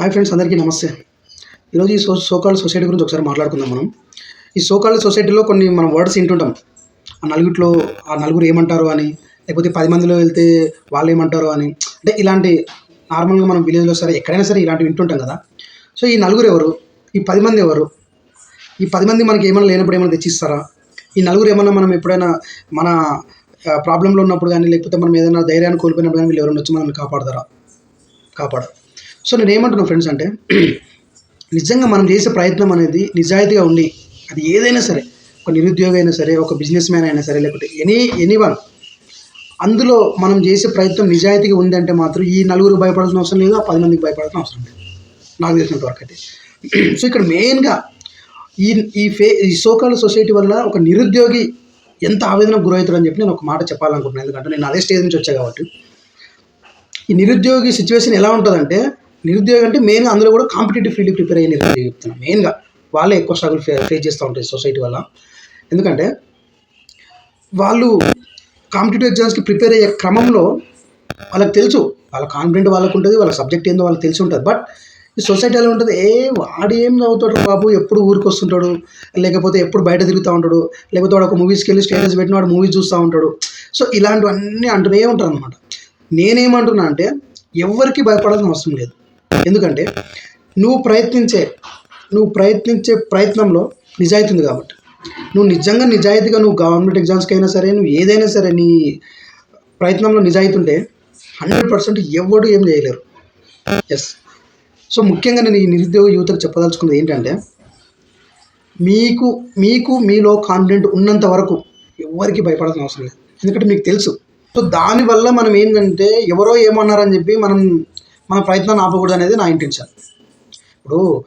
Hi friends అందరికీ నమస్తే. ఈరోజు ఈ సో సోకాల్ సొసైటీ గురించి ఒకసారి మాట్లాడుకుందాం మనం. ఈ సోకాల్ సొసైటీలో కొన్ని మనం వర్డ్స్ వింటుంటాం. ఆ నలుగురిలో ఆ నలుగురు ఏమంటారు అని లేకపోతే పది మందిలో వెళ్తే వాళ్ళు ఏమంటారు అని. అంటే ఇలాంటి నార్మల్గా మనం విలేజ్లో సరే ఎక్కడైనా సరే ఇలాంటివి వింటుంటాం కదా. సో ఈ నలుగురు ఎవరు? ఈ పది మంది ఎవరు? ఈ పది మంది మనకి ఏమైనా లేనప్పుడు ఏమైనా తెచ్చిస్తారా? ఈ నలుగురు ఏమైనా మనం ఎప్పుడైనా మన ప్రాబ్లంలో ఉన్నప్పుడు కానీ లేకపోతే మనం ఏదైనా ధైర్యాన్ని కోల్పోయినప్పుడు కానీ వీళ్ళు ఎవరైనా వచ్చి మనల్ని కాపాడతారా? కాపాడరు. సో నేను ఏమంటున్నా ఫ్రెండ్స్ అంటే నిజంగా మనం చేసే ప్రయత్నం అనేది నిజాయితీగా ఉండి అది ఏదైనా సరే ఒక నిరుద్యోగి అయినా సరే ఒక బిజినెస్ మ్యాన్ అయినా సరే లేకపోతే ఎనీ ఎనీ వన్ అందులో మనం చేసే ప్రయత్నం నిజాయితీగా ఉందంటే మాత్రం ఈ నలుగురు భయపడాల్సిన అవసరం లేదు ఆ పది మందికి భయపడాల్సిన అవసరం లేదు. నాకు తెలిసినంత వరకు అయితే. సో ఇక్కడ మెయిన్గా ఈ ఈ ఫే ఈ సోకాల సొసైటీ వల్ల ఒక నిరుద్యోగి ఎంత ఆవేదనకు గురవుతాడని చెప్పి నేను ఒక మాట చెప్పాలనుకుంటున్నాను ఎందుకంటే నేను అదే స్టేజ్ నుంచి వచ్చా కాబట్టి. ఈ నిరుద్యోగి సిచ్యువేషన్ ఎలా ఉంటుందంటే నిరుద్యోగం అంటే మెయిన్గా అందులో కూడా కాంపిటేటివ్ ఫీల్డ్ ప్రిపేర్ అయ్యే నిరుద్యోగి చెప్తున్నాను మెయిన్గా వాళ్ళే ఎక్కువ స్ట్రగుల్ ఫే ఫేస్ చేస్తూ ఉంటాయి సొసైటీ వల్ల. ఎందుకంటే వాళ్ళు కాంపిటేటివ్ ఎగ్జామ్స్కి ప్రిపేర్ అయ్యే క్రమంలో వాళ్ళకి తెలుసు. వాళ్ళ కాన్ఫిడెంట్ వాళ్ళకు ఉంటుంది వాళ్ళ సబ్జెక్ట్ ఏందో వాళ్ళకి తెలిసి ఉంటుంది. బట్ ఈ సొసైటీ ఎలా ఉంటుంది ఏ వాడు ఏం చదువుతాడు బాబు? ఎప్పుడు ఊరికి వస్తుంటాడు? లేకపోతే ఎప్పుడు బయట తిరుగుతూ ఉంటాడు? లేకపోతే వాడు ఒక మూవీస్కి వెళ్ళి స్టేటస్ పెట్టిన వాడు మూవీస్ చూస్తూ ఉంటాడు? సో ఇలాంటివన్నీ అంటూనే ఉంటారు అనమాట నేనేమంటున్నా అంటే ఎవరికి భయపడాల్సిన అవసరం లేదు. ఎందుకంటే నువ్వు ప్రయత్నించే నువ్వు ప్రయత్నించే ప్రయత్నంలో నిజాయితీ ఉంది కాబట్టి. నువ్వు నిజంగా నిజాయితీగా నువ్వు గవర్నమెంట్ ఎగ్జామ్స్కి అయినా సరే నువ్వు ఏదైనా సరే నీ ప్రయత్నంలో నిజాయితీ ఉంటే హండ్రెడ్ పర్సెంట్ ఎవడు ఏం చేయలేరు. ఎస్ సో ముఖ్యంగా నేను ఈ నిరుద్యోగ యువతకు చెప్పదలుచుకున్నది ఏంటంటే మీకు మీకు మీలో కాన్ఫిడెంట్ ఉన్నంత వరకు ఎవరికి భయపడాల్సిన అవసరం లేదు. ఎందుకంటే మీకు తెలుసు. సో దానివల్ల మనం ఏంటంటే ఎవరో ఏమన్నారని చెప్పి మనం మన ప్రయత్నాన్ని ఆపకూడదు అనేది నా ఇంటెన్షన్ ఇప్పుడు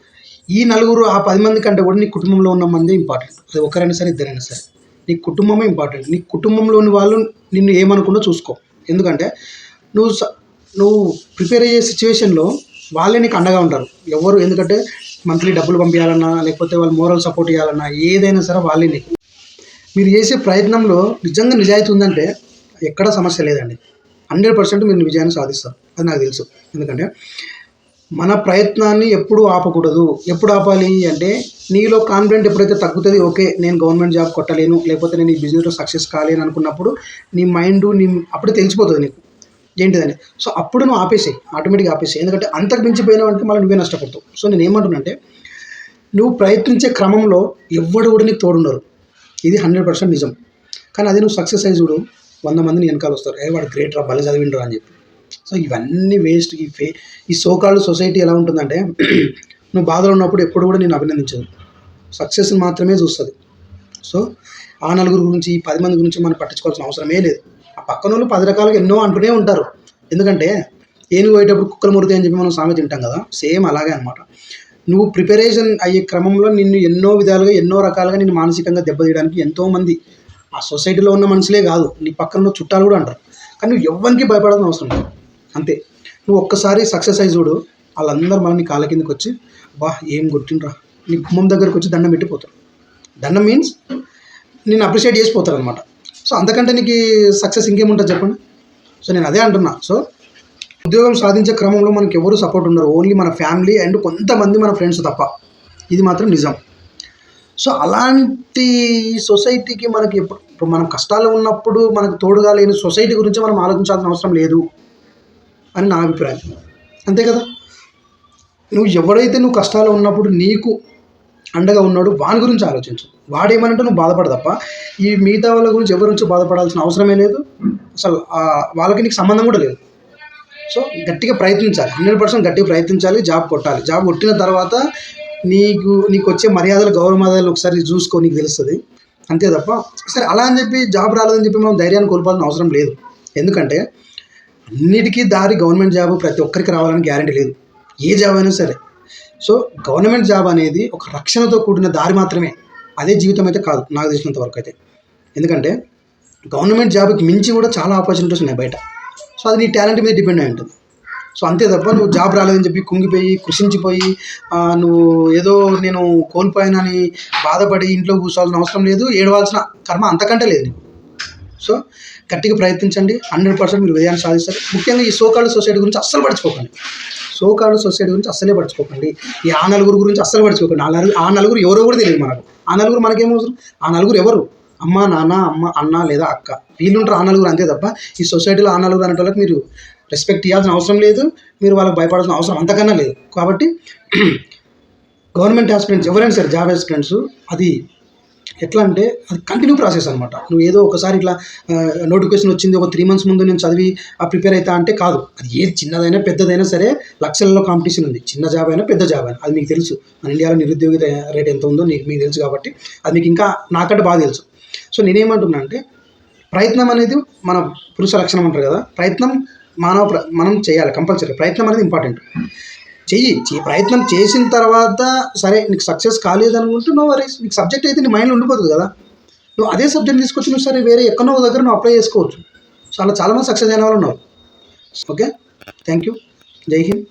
ఈ నలుగురు ఆ పది మంది కంటే కూడా నీ కుటుంబంలో ఉన్న మంది ఇంపార్టెంట్ అది ఒకరైనా సరే ఇద్దరైనా సరే. నీ కుటుంబమే ఇంపార్టెంట్ నీ కుటుంబంలోని వాళ్ళు నిన్ను ఏమనుకున్నా చూసుకో. ఎందుకంటే నువ్వు స- నువ్వు ప్రిపేర్ అయ్యే సిచ్యువేషన్లో వాళ్ళే నీకు అండగా ఉంటారు. ఎవరు ఎందుకంటే మంత్లీ డబ్బులు పంపించాలన్నా లేకపోతే వాళ్ళు మోరల్ సపోర్ట్ ఇవ్వాలన్నా ఏదైనా సరే వాళ్ళే నీకు. మీరు చేసే ప్రయత్నంలో నిజంగా నిజాయితీ ఉందంటే ఎక్కడ సమస్య లేదండి. హండ్రెడ్ పర్సెంట్ మీరు విజయాన్ని సాధిస్తారు. అని నాకు తెలుసు. ఎందుకంటే మన ప్రయత్నాన్ని ఎప్పుడు ఆపకూడదు. ఎప్పుడు ఆపాలి అంటే నీలో కాన్ఫిడెంట్ ఎప్పుడైతే తగ్గుతుంది ఓకే నేను గవర్నమెంట్ జాబ్ కొట్టలేను లేకపోతే నేను ఈ బిజినెస్లో సక్సెస్ కాలేను అనుకున్నప్పుడు నీ మైండ్ నీ అప్పుడే తెలిసిపోతుంది నీకు. ఏంటిదని? సో అప్పుడు నువ్వు ఆపేసే ఆటోమేటిక్గా ఆపేసే ఎందుకంటే అంతకు మించిపోయినావు అంటే మళ్ళీ నువ్వే నష్టపడతావు సో నేను ఏమంటున్నానంటే నువ్వు ప్రయత్నించే క్రమంలో ఎవ్వడు కూడా నీకు తోడున్నారు ఇది హండ్రెడ్ పర్సెంట్ నిజం. కానీ అది నువ్వు సక్సెస్ అయ్యి చూడు వంద మందిని వెనకాల వస్తారు. ఏ వాడు గ్రేట్ రా భలే చదివిండ్రా అని చెప్పి. సో ఇవన్నీ వేస్ట్ ఈ ఫే ఈ సోకాళ్ళు సొసైటీ ఎలా ఉంటుందంటే నువ్వు బాధలో ఉన్నప్పుడు ఎప్పుడు కూడా నేను అభినందించదు సక్సెస్ని మాత్రమే చూస్తుంది. సో ఆ నలుగురు గురించి ఈ పది మంది గురించి మనం పట్టించుకోవాల్సిన అవసరమే లేదు. ఆ పక్కన వాళ్ళు పది రకాలుగా ఎన్నో అంటూనే ఉంటారు. ఎందుకంటే ఏనుగు పోయేటప్పుడు కుక్కలు మురితే అని చెప్పి మనం సామెత తింటాం కదా సేమ్ అలాగే అనమాట నువ్వు ప్రిపరేషన్ అయ్యే క్రమంలో నిన్ను ఎన్నో విధాలుగా ఎన్నో రకాలుగా నిన్ను మానసికంగా దెబ్బతీయడానికి ఎంతోమంది ఆ సొసైటీలో ఉన్న మనుషులే కాదు నీ పక్కన ఉన్న చుట్టాలు కూడా అంటారు. కానీ నువ్వు ఎవ్వరికి భయపడాల్సిన అవసరం లేదు. అంతే. నువ్వు ఒక్కసారి సక్సెస్ అయ్యి చూడు వాళ్ళందరూ మనల్ని కాళ్ళ కిందకి వచ్చి బా ఏం కొట్టిండ్రా నీ గుమ్మం దగ్గరకు వచ్చి దండం పెట్టిపోతారు. దండం మీన్స్ నేను అప్రిషియేట్ చేసిపోతారు అనమాట సో అంతకంటే నీకు సక్సెస్ ఇంకేముంటుంది చెప్పండి? సో నేను అదే అంటున్నా. సో ఉద్యోగం సాధించే క్రమంలో మనకి ఎవరు సపోర్ట్ ఉండరు. ఓన్లీ మన ఫ్యామిలీ అండ్ కొంతమంది మన ఫ్రెండ్స్ తప్ప. ఇది మాత్రం నిజం. సో అలాంటి సొసైటీకి మనకి ఇప్పుడు మనం కష్టాలు ఉన్నప్పుడు మనకు తోడుగా లేని సొసైటీ గురించి మనం ఆలోచించాల్సిన అవసరం లేదు. అని నా అభిప్రాయం. అంతే కదా? నువ్వు ఎవడైతే నువ్వు కష్టాలు ఉన్నప్పుడు నీకు అండగా ఉన్నాడు వాని గురించి ఆలోచించు. వాడేమనంటే నువ్వు బాధపడ తప్ప ఈ మిగతా వాళ్ళ గురించి ఎవరి నుంచి బాధపడాల్సిన అవసరమే లేదు. అసలు వాళ్ళకి నీకు సంబంధం కూడా లేదు. సో గట్టిగా ప్రయత్నించాలి. హండ్రెడ్ పర్సెంట్ గట్టిగా ప్రయత్నించాలి జాబ్ కొట్టాలి. జాబ్ కొట్టిన తర్వాత నీకు నీకు వచ్చే మర్యాదలు గౌరవ మర్యాదలు ఒకసారి చూసుకో నీకు తెలుస్తుంది. అంతే తప్ప సరే అలా అని చెప్పి జాబ్ రాలేదని చెప్పి మనం ధైర్యాన్ని కోల్పోవాల్సిన అవసరం లేదు. ఎందుకంటే అన్నిటికీ దారి గవర్నమెంట్ జాబ్ ప్రతి ఒక్కరికి రావాలని గ్యారంటీ లేదు. ఏ జాబ్ అయినా సరే. సో గవర్నమెంట్ జాబ్ అనేది ఒక రక్షణతో కూడిన దారి మాత్రమే. అదే జీవితం అయితే కాదు నాకు తెలిసినంత వరకు అయితే. ఎందుకంటే గవర్నమెంట్ జాబ్కి మించి కూడా చాలా ఆపర్చునిటీస్ ఉన్నాయి బయట. సో అది నీ టాలెంట్ మీద డిపెండ్ అయి ఉంటుంది. సో అంతే తప్ప నువ్వు జాబ్ రాలేదని చెప్పి కుంగిపోయి కృషించిపోయి నువ్వు ఏదో నేను కోల్పోయానని బాధపడి ఇంట్లో కూర్చోవాల్సిన అవసరం లేదు ఏడవాల్సిన కర్మ అంతకంటే లేదు నీకు. సో గట్టిగా ప్రయత్నించండి. హండ్రెడ్ పర్సెంట్ మీరు విజయాన్ని సాధిస్తారు. ముఖ్యంగా ఈ సోకాళ్ళు సొసైటీ గురించి అస్సలు పడుచుకోకండి సోకాళ్ళు సొసైటీ గురించి అస్సలే పడుచుకోకండి ఈ ఆ నలుగురు గురించి అస్సలు పడుచుకోకండి ఆ నలుగురు ఆ నలుగురు ఎవరో కూడా తెలియదు మనకు. ఆ నలుగురు మనకేం అవసరం? ఆ నలుగురు ఎవరు? అమ్మ నాన్న అమ్మ అన్న లేదా అక్క. వీళ్ళుంటారు ఆ నలుగురు అంతే తప్ప ఈ సొసైటీలో ఆ నలుగురు అనే వాళ్ళకి మీరు రెస్పెక్ట్ ఇవ్వాల్సిన అవసరం లేదు. మీరు వాళ్ళకి భయపడాల్సిన అవసరం అంతకన్నా లేదు. కాబట్టి గవర్నమెంట్ హాస్పిటల్స్ ఎవరైనా సరే జాబ్ హాస్పిటల్స్ అది ఎట్లా అంటే అది కంటిన్యూ ప్రాసెస్ అనమాట నువ్వు ఏదో ఒకసారి ఇట్లా నోటిఫికేషన్ వచ్చింది ఒక త్రీ మంత్స్ ముందు నేను చదివి ఆ ప్రిపేర్ అవుతా అంటే కాదు. అది ఏది చిన్నదైనా పెద్దదైనా సరే లక్షలలో కాంపిటీషన్ ఉంది. చిన్న జాబ్ అయినా పెద్ద జాబ్ అయినా. అది మీకు తెలుసు. మన ఇండియాలో నిరుద్యోగ రేట్ ఎంత ఉందో నీకు మీకు తెలుసు కాబట్టి. అది మీకు ఇంకా నాకంటే బాగా తెలుసు. సో నేనేమంటున్నా అంటే ప్రయత్నం అనేది మన పురుష లక్షణం అంటారు కదా. ప్రయత్నం మానవ ప్ర- మనం చేయాలి కంపల్సరీ ప్రయత్నం అనేది ఇంపార్టెంట్ చెయ్యి. చే- ప్రయత్నం చేసిన తర్వాత సరే నీకు సక్సెస్ కాలేదు అనుకుంటే నో వరీస్ నీకు సబ్జెక్ట్ అయితే నీ మైండ్లో ఉండిపోతుంది కదా. నువ్వు అదే సబ్జెక్ట్ తీసుకొచ్చి నువ్వు సరే వేరే ఎక్కడో దగ్గర నువ్వు అప్లై చేసుకోవచ్చు. సో అలా చాలామంది సక్సెస్ అయిన వాళ్ళు ఉన్నారు. ఓకే? థ్యాంక్ యూ జై హింద్.